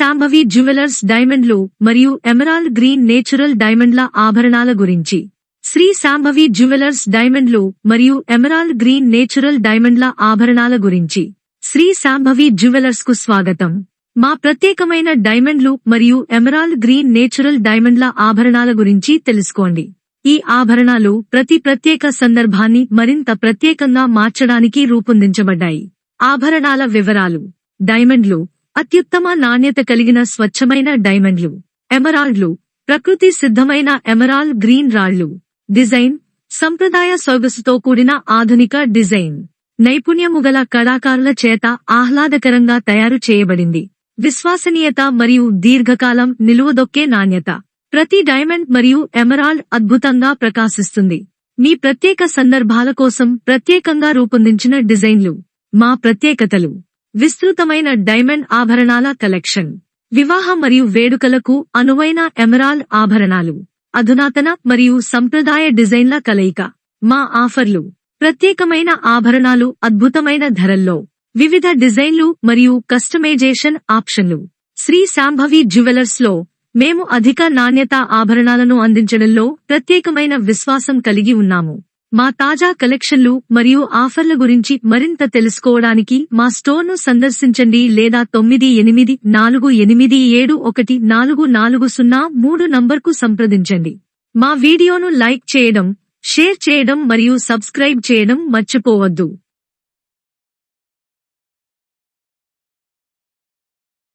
Shambhavi jewellers డైమండ్లు మరియు emerald green natural డైమండ్ల ఆభరణాల గురించి. శ్రీ శాంభవి జ్యువెలర్స్ డైమండ్లు మరియు ఎమరాల్డ్ గ్రీన్ నేచురల్ డైమండ్ల ఆభరణాల గురించి. శ్రీ శాంభవి జ్యువెలర్స్కు స్వాగతం. మా ప్రత్యేకమైన డైమండ్లు మరియు ఎమరాల్డ్ గ్రీన్ నేచురల్ డైమండ్ల ఆభరణాల గురించి తెలుసుకోండి. ఈ ఆభరణాలు ప్రతి ప్రత్యేక సందర్భాన్ని మరింత ప్రత్యేకంగా మార్చడానికి రూపొందించబడ్డాయి. ఆభరణాల వివరాలు. డైమండ్లు. అత్యుత్తమ నాణ్యత కలిగిన స్వచ్ఛమైన డైమండ్లు ఎమరాల్డ్లు ప్రకృతి సిద్ధమైన ఎమరాల్డ్ గ్రీన్ రాళ్ళు. డిజైన్ సంప్రదాయ సొగసుతో కూడిన ఆధునిక డిజైన్. నైపుణ్యము గల కళాకారుల చేత ఆహ్లాదకరంగా తయారు చేయబడింది. విశ్వసనీయత మరియు దీర్ఘకాలం నిలువదొక్కే నాణ్యత. ప్రతి డైమండ్ మరియు ఎమరాల్డ్ అద్భుతంగా ప్రకాశిస్తుంది. మీ ప్రత్యేక సందర్భాల కోసం ప్రత్యేకంగా రూపొందించిన డిజైన్లు. మా ప్రత్యేకతలు. విస్తృతమైన డైమండ్ ఆభరణాల కలెక్షన్. వివాహ మరియు వేడుకలకు అనువైన ఎమరాల్డ్ ఆభరణాలు అధునాతన మరియు సంప్రదాయ డిజైన్ల కలయిక. మా ఆఫర్లు ప్రత్యేకమైన ఆభరణాలు అద్భుతమైన ధరల్లో. వివిధ డిజైన్లు మరియు కస్టమైజేషన్ ఆప్షన్లు. శ్రీ శాంభవి జ్యువెలర్స్లో మేము అధిక నాణ్యత ఆభరణాలను అందించడంలో ప్రత్యేకమైన విశ్వాసం కలిగి ఉన్నాము. మా తాజా కలెక్షన్లు మరియు ఆఫర్ల గురించి మరింత తెలుసుకోవడానికి మా స్టోర్ను సందర్శించండి లేదా తొమ్మిది ఎనిమిది నాలుగు ఎనిమిది ఏడు ఒకటి నాలుగు నాలుగు సున్నా మూడు నంబర్కు సంప్రదించండి. మా వీడియోను లైక్ చేయడం షేర్ చేయడం మరియు సబ్స్క్రైబ్ చేయడం మర్చిపోవద్దు.